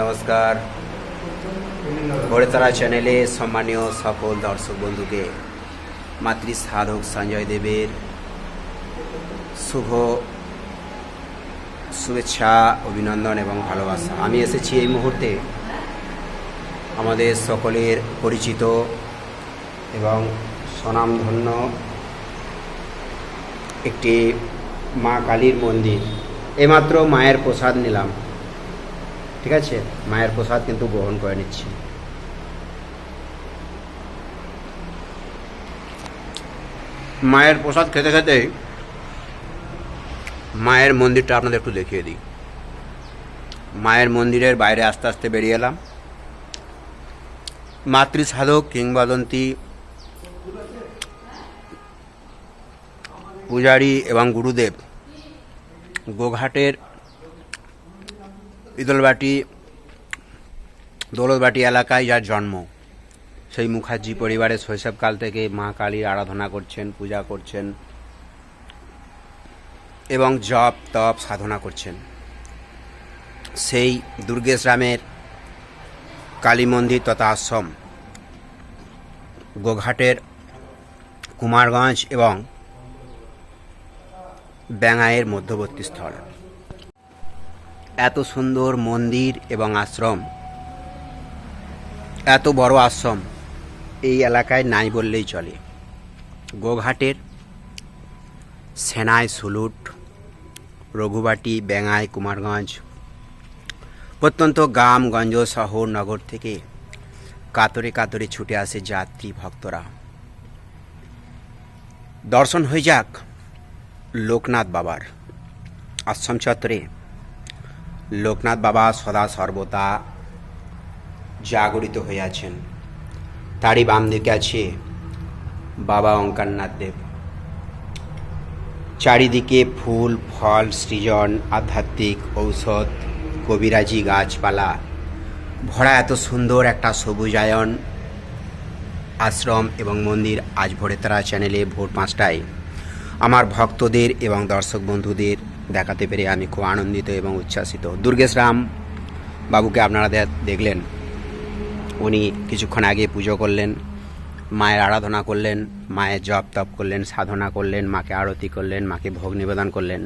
নমস্কার। ঘোড়েতারা চ্যানেলে সম্মানীয় সকল দর্শক বন্ধুকে মাতৃ সাধক সঞ্জয় দেবের শুভ শুভেচ্ছা, অভিনন্দন এবং ভালোবাসা। আমি এসেছি এই মুহূর্তে আমাদের সকলের পরিচিত এবং স্বনামধন্য একটি মা কালীর মন্দির এইমাত্র মায়ের প্রসাদ নিলাম। ঠিক আছে? মায়ের প্রসাদ কিন্তু গ্রহণ করে নিচ্ছি। মায়ের প্রসাদ খেতে খেতে মায়ের মন্দিরটা আপনাদের একটু দেখিয়ে দিই। মায়ের মন্দিরের বাইরে আস্তে আস্তে বেরিয়ে এলাম। মাতৃ সাধক কিংবদন্তি, পূজারী এবং গুরুদেব গোঘাটের ইদলবাটি, দৌলতবাটি এলাকায় যার জন্ম। সেই মুখার্জি পরিবারের শৈশবকাল থেকে মা কালীর আরাধনা করছেন, পূজা করছেন এবং জপ, তপ, সাধনা করছেন। সেই দুর্গেশ রামের কালী মন্দির তথা আশ্রম, গোঘাটের কুমারগঞ্জ এবং ব্যাঙায়ের মধ্যবর্তী স্থল। এত সুন্দর মন্দির এবং আশ্রম। এত বড় আশ্রম এই এলাকায় নাই বললেই চলে। গোঘাটের সেনাই সুলুট, রঘুবাটি ব্যাঙাই কুমারগঞ্জ, প্রত্যন্ত গ্রাম, গঞ্জ শহর, নগর থেকে কাতরে কাতরে ছুটে আসে যাত্রী ভক্তরা। দর্শন হয়ে যাক লোকনাথ বাবার আশ্রম চত্বরে। লোকনাথ বাবা সদা সর্বদা জাগরিত হয়ে আছেন তারই বাম দিকে আছে বাবা অঙ্কারনাথ দেব। চারিদিকে ফুল, ফল, সৃজন, আধ্যাত্মিক, ঔষধ, কবিরাজি গাছপালা। ভরা এত সুন্দর একটা সবুজায়ন আশ্রম এবং মন্দির আজ ভোরে তারা চ্যানেলে ভোর পাঁচটায়। আমার ভক্তদের এবং দর্শক বন্ধুদের দেখাতে পেরে আমি খুব আনন্দিত এবং উচ্ছ্বাসিত। দুর্গেশ রাম বাবুকে আপনারা দেখলেন। উনি কিছুক্ষণ আগে পুজো করলেন, মায়ের আরাধনা করলেন, মায়ের জপ তপ করলেন, সাধনা করলেন, মাকে আরতি করলেন, মাকে ভোগ নিবেদন করলেন।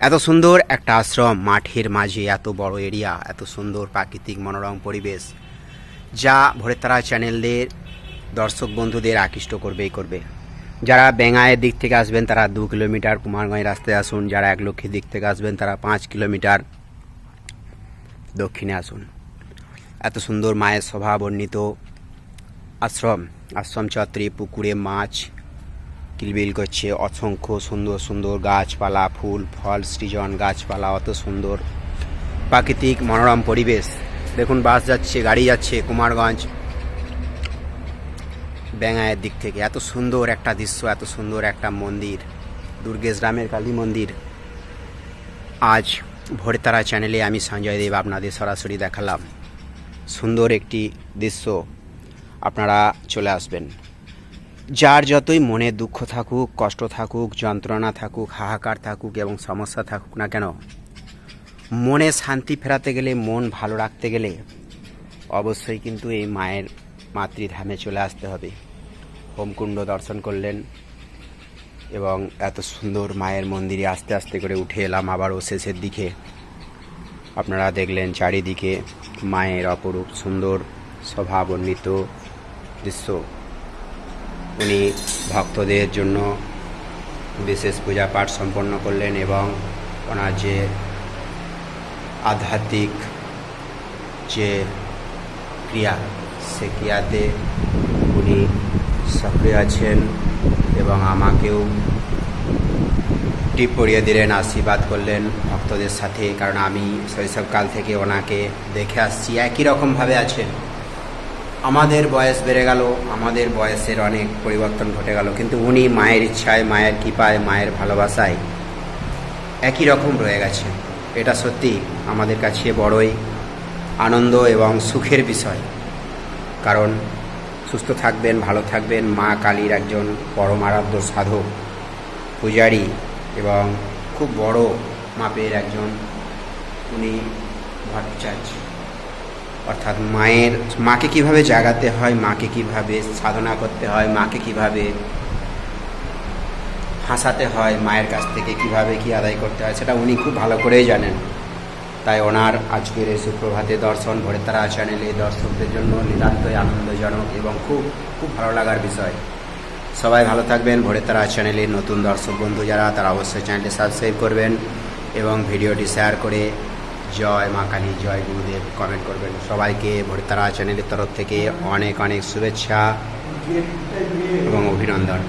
এত সুন্দর একটা আশ্রম, মাঠের মাঝে, এত বড় এরিয়া, এত সুন্দর প্রাকৃতিক মনোরম পরিবেশ, যা ভোরের তারা চ্যানেলের দর্শক বন্ধুদের আকৃষ্ট করবেই করবে। যারা বেঙ্গায়ের দিক থেকে আসবেন, তারা দু কিলোমিটার কুমারগঞ্জ রাস্তায় আসুন। যারা এক লক্ষের দিক থেকে আসবেন, তারা পাঁচ কিলোমিটার দক্ষিণে আসুন। এত সুন্দর মায়ের স্বভাব বর্ণিত আশ্রম। আশ্রম চত্রে পুকুরে মাছ কিলবিল করছে। অসংখ্য সুন্দর সুন্দর গাছপালা, ফুল, ফল সৃজন গাছপালা, অত সুন্দর। প্রাকৃতিক মনোরম পরিবেশ। দেখুন, বাস যাচ্ছে, গাড়ি যাচ্ছে কুমারগঞ্জ। ব্যাঙায়ের দিক থেকে। এত সুন্দর একটা দৃশ্য, এত সুন্দর একটা মন্দির, দুর্গেশ রামের কালী মন্দির। আজ ভোরে তারা চ্যানেলে আমি সঞ্জয় দেব আপনাদের সরাসরি দেখালাম। সুন্দর একটি দৃশ্য আপনারা চলে আসবেন। যার যতই মনে দুঃখ থাকুক, কষ্ট থাকুক, যন্ত্রণা থাকুক, হাহাকার থাকুক এবং সমস্যা থাকুক না কেন, মনে শান্তি ফেরাতে গেলে, মন ভালো রাখতে গেলে অবশ্যই কিন্তু এই মায়ের মাতৃধামে চলে আসতে হবে। হোমকুণ্ড দর্শন করলেন এবং এত সুন্দর মায়ের মন্দিরে আস্তে আস্তে করে উঠে এলাম আবারও শেষের দিকে। আপনারা দেখলেন চারিদিকে মায়ের অপরূপ সুন্দর স্বভাবর্ণিত দৃশ্য। উনি ভক্তদের জন্য বিশেষ পূজা পাঠ সম্পন্ন করলেন এবং ওনার যে আধ্যাত্মিক যে ক্রিয়া, সে ক্রিয়াতে উনি সক্রিয় আছেন এবং আমাকেও টিপ পরিয়ে দিলেন, আশীর্বাদ করলেন ভক্তদের সাথে, কারণ আমি শৈশবকাল থেকে ওনাকে দেখে আসছি, একই রকমভাবে আছেন। আমাদের বয়স বেড়ে গেল, আমাদের বয়সের অনেক পরিবর্তন ঘটে গেল, কিন্তু উনি মায়ের ইচ্ছায়, মায়ের কৃপায়, মায়ের ভালোবাসায় একই রকম রয়ে গেছে এটা সত্যি আমাদের কাছে বড়ই আনন্দ এবং সুখের বিষয়, কারণ সুস্থ থাকবেন, ভালো থাকবেন। মা কালীর একজন পরম আরাধ্য সাধক, পূজারী এবং খুব বড় মাপের একজন উনি ভট্টাচার্য। অর্থাৎ মায়ের, মাকে কীভাবে জাগাতে হয়, মাকে কীভাবে সাধনা করতে হয়, মাকে কীভাবে হাসাতে হয়, মায়ের কাছ থেকে কীভাবে কি আদায় করতে হয়, সেটা উনি খুব ভালো করেই জানেন। তাই ওনার আজকের এই সুপ্রভাতে দর্শন ভোরে তারা চ্যানেলে দর্শকদের জন্য নিতান্তই আনন্দজনক এবং খুব খুব ভালো লাগার বিষয়। সবাই ভালো থাকবেন, ভোরে তারা চ্যানেলের নতুন দর্শক বন্ধু যারা, তারা অবশ্যই চ্যানেলটি সাবস্ক্রাইব করবেন এবং ভিডিওটি শেয়ার করে জয় মা কালী, জয় গুরুদেব কমেন্ট করবেন। সবাইকে ভোরে তারা চ্যানেলের তরফ থেকে অনেক অনেক শুভেচ্ছা এবং অভিনন্দন।